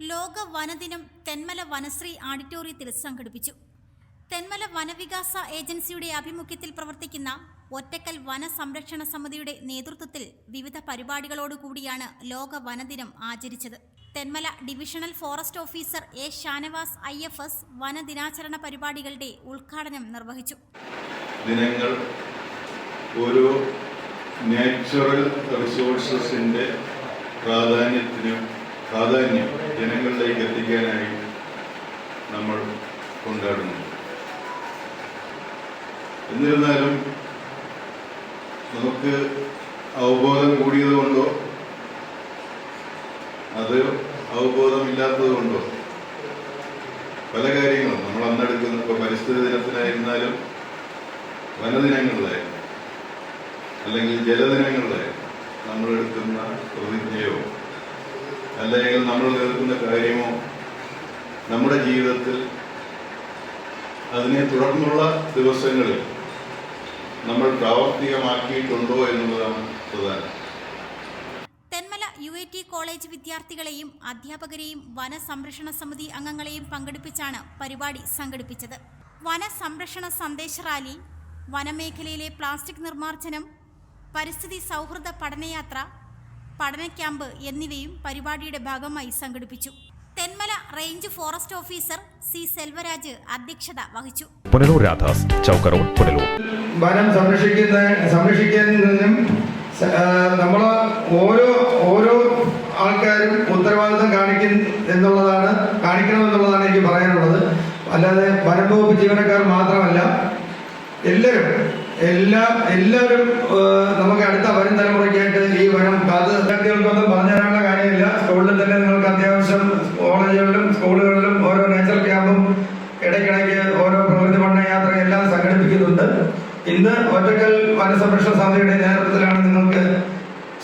ലോക വനദിനം തെന്മല വനശ്രീ ഓഡിറ്റോറിയത്തിൽ സംഘടിപ്പിച്ചു. തെന്മല വനവികാസ ഏജൻസിയുടെ ആഭിമുഖ്യത്തിൽ പ്രവർത്തിക്കുന്ന ഒറ്റക്കൽ വന സംരക്ഷണ സമിതിയുടെ നേതൃത്വത്തിൽ വിവിധ പരിപാടികളോടുകൂടിയാണ് ലോക വനദിനം ആചരിച്ചത്. Thenmala divisional forest officer A Shanavas I F S വനദിനാചരണ പരിപാടികളുടെ ഉദ്ഘാടനം നിർവഹിച്ചു. ദിനങ്ങൾ ഓരോ നാച്ചുറൽ റിസോഴ്സസിന്റെ പ്രാധാന്യത്തിനും പ്രാധാന്യം ജനങ്ങളിലേക്ക് എത്തിക്കാനായി നമ്മൾ കൊണ്ടാടുന്നു. എന്നിരുന്നാലും നമുക്ക് അവബോധം കൂടിയത് കൊണ്ടോ? അത് അവബോധമില്ലാത്തത് കൊണ്ടോ? പല കാര്യങ്ങളും. നമ്മൾ അന്നെടുക്കുന്ന ഇപ്പോൾ പരിസ്ഥിതി ദിനത്തിനായിരുന്നാലും വനദിനങ്ങളിലായിരുന്നു. അല്ലെങ്കിൽ ജലദിനങ്ങളിലായിരുന്നു നമ്മളെടുക്കുന്ന പ്രതിജ്ഞയോ അല്ലെങ്കിൽ നമ്മൾ കേൾക്കുന്ന കാര്യമോ നമ്മുടെ ജീവിതത്തിൽ അതിനെ തുടർന്നുള്ള ദിവസങ്ങളിൽ നമ്മൾ പ്രാവർത്തികമാക്കിയിട്ടുണ്ടോ എന്നുള്ളതാണ് പ്രധാനം. യു എ ടി കോളേജ് വിദ്യാർത്ഥികളെയും അധ്യാപകരെയും വനസംരക്ഷണ സമിതി അംഗങ്ങളെയും പങ്കെടുപ്പിച്ചാണ് പരിപാടി സംഘടിപ്പിച്ചത്. വനസംരക്ഷണ സന്ദേശ റാലി വനമേഖലയിലെ പ്ലാസ്റ്റിക് നിർമ്മാർജനം പരിസ്ഥിതി സൗഹൃദ പഠനയാത്ര പഠന ക്യാമ്പ് എന്നിവയും പരിപാടിയുടെ ഭാഗമായി സംഘടിപ്പിച്ചു. Thenmala range forest officer C Selvaraj അധ്യക്ഷത വഹിച്ചു. പുനലൂർ രാധാസ് ചൗക്കറോൺ പുനലൂർ. വനം സംരക്ഷിക്കുന്ന സംരക്ഷിക്കുന്നതിനും നമ്മൾ ഓരോ ഓരോ ആൾക്കാരും ഉത്തരവാദിത്തം കാണിക്കും എന്നുള്ളതാണ് കാണിക്കണമെന്നുള്ളതാണ് എനിക്ക് പറയാനുള്ളത്. അല്ലാതെ വനം വകുപ്പ് ജീവനക്കാർ മാത്രമല്ല എല്ലാവരും എല്ലാ എല്ലാവരും ഇന്ന് ഒറ്റക്കൽ വനസംരക്ഷണ സമിതിയുടെ നേതൃത്വത്തിലാണ് നിങ്ങൾക്ക്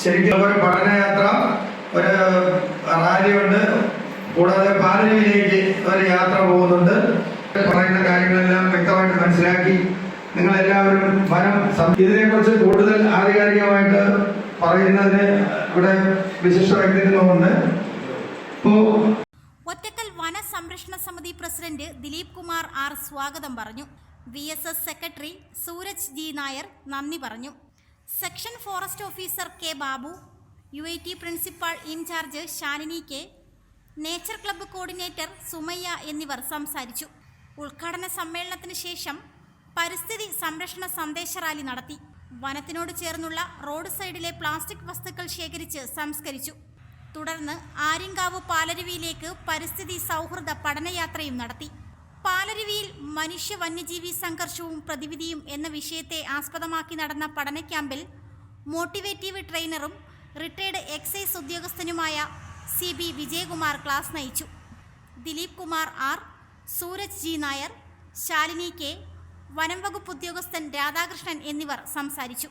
ശരിക്കും ഒരു പഠനയാത്ര ഒരു റാലിയുണ്ട് കൂടാതെ പാലരുവിലേക്ക് ഒരു യാത്ര പോകുന്നുണ്ട്. പറയുന്ന കാര്യങ്ങളെല്ലാം വ്യക്തമായിട്ട് മനസ്സിലാക്കി നിങ്ങളെല്ലാവരും വനം ഇതിനെ ഇതിനെക്കുറിച്ച് കൂടുതൽ ആധികാരികമായിട്ട് പറയുന്നതിന് ഇവിടെ വിശിഷ്ട വ്യക്തിത്വമുണ്ട് ഇപ്പോ ഒറ്റക്കൽ വനസംരക്ഷണ സമിതി പ്രസിഡന്റ് ദിലീപ് കുമാർ ആർ സ്വാഗതം പറഞ്ഞു. V S S secretary Sooraj G Nair നന്ദി പറഞ്ഞു. Section forest officer K Babu U I T principal in charge Shalini K nature club coordinator Sumayya എന്നിവർ സംസാരിച്ചു. ഉദ്ഘാടന സമ്മേളനത്തിന് ശേഷം പരിസ്ഥിതി സംരക്ഷണ സന്ദേശ റാലി നടത്തി. വനത്തിനോട് ചേർന്നുള്ള റോഡ് സൈഡിലെ പ്ലാസ്റ്റിക് വസ്തുക്കൾ ശേഖരിച്ച് സംസ്കരിച്ചു. തുടർന്ന് ആര്യങ്കാവ് പാലരുവിയിലേക്ക് പരിസ്ഥിതി സൗഹൃദ പഠനയാത്രയും നടത്തി. പാലരുവിയിൽ മനുഷ്യ വന്യജീവി സംഘർഷവും പ്രതിവിധിയും എന്ന വിഷയത്തെ ആസ്പദമാക്കി നടന്ന പഠന ക്യാമ്പിൽ മോട്ടിവേറ്റീവ് ട്രെയിനറും റിട്ടയർഡ് എക്സൈസ് ഉദ്യോഗസ്ഥനുമായ സി ബി വിജയകുമാർ ക്ലാസ് നയിച്ചു. Dileep Kumar R Sooraj G Nair Shalini K വനംവകുപ്പ് ഉദ്യോഗസ്ഥൻ രാധാകൃഷ്ണൻ എന്നിവർ സംസാരിച്ചു.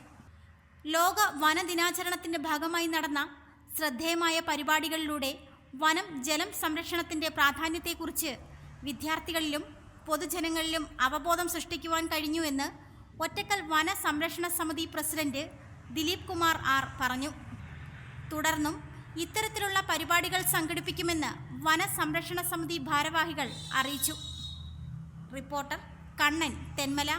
ലോക വനദിനാചരണത്തിന്റെ ഭാഗമായി നടന്ന ശ്രദ്ധേയമായ പരിപാടികളിലൂടെ വനം ജലം സംരക്ഷണത്തിന്റെ പ്രാധാന്യത്തെക്കുറിച്ച് വിദ്യാർത്ഥികളിലും പൊതുജനങ്ങളിലും അവബോധം സൃഷ്ടിക്കുവാൻ കഴിഞ്ഞുവെന്ന് ഒറ്റക്കൽ വന സംരക്ഷണ സമിതി പ്രസിഡന്റ് ദിലീപ് കുമാർ ആർ പറഞ്ഞു. തുടർന്നും ഇത്തരത്തിലുള്ള പരിപാടികൾ സംഘടിപ്പിക്കുമെന്ന് വന സംരക്ഷണ സമിതി ഭാരവാഹികൾ അറിയിച്ചു. റിപ്പോർട്ടർ കണ്ണൻ തെന്മല.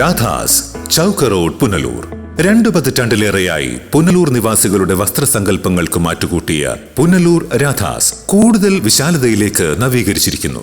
രാധാസ് ചൗക്ക റോഡ് പുനലൂർ. രണ്ടു പതിറ്റാണ്ടിലേറെയായി പുനലൂർ നിവാസികളുടെ വസ്ത്രസങ്കല്പങ്ങൾക്ക് മാറ്റുകൂട്ടിയ പുനലൂർ രാധാസ് കൂടുതൽ വിശാലതയിലേക്ക് നവീകരിച്ചിരിക്കുന്നു.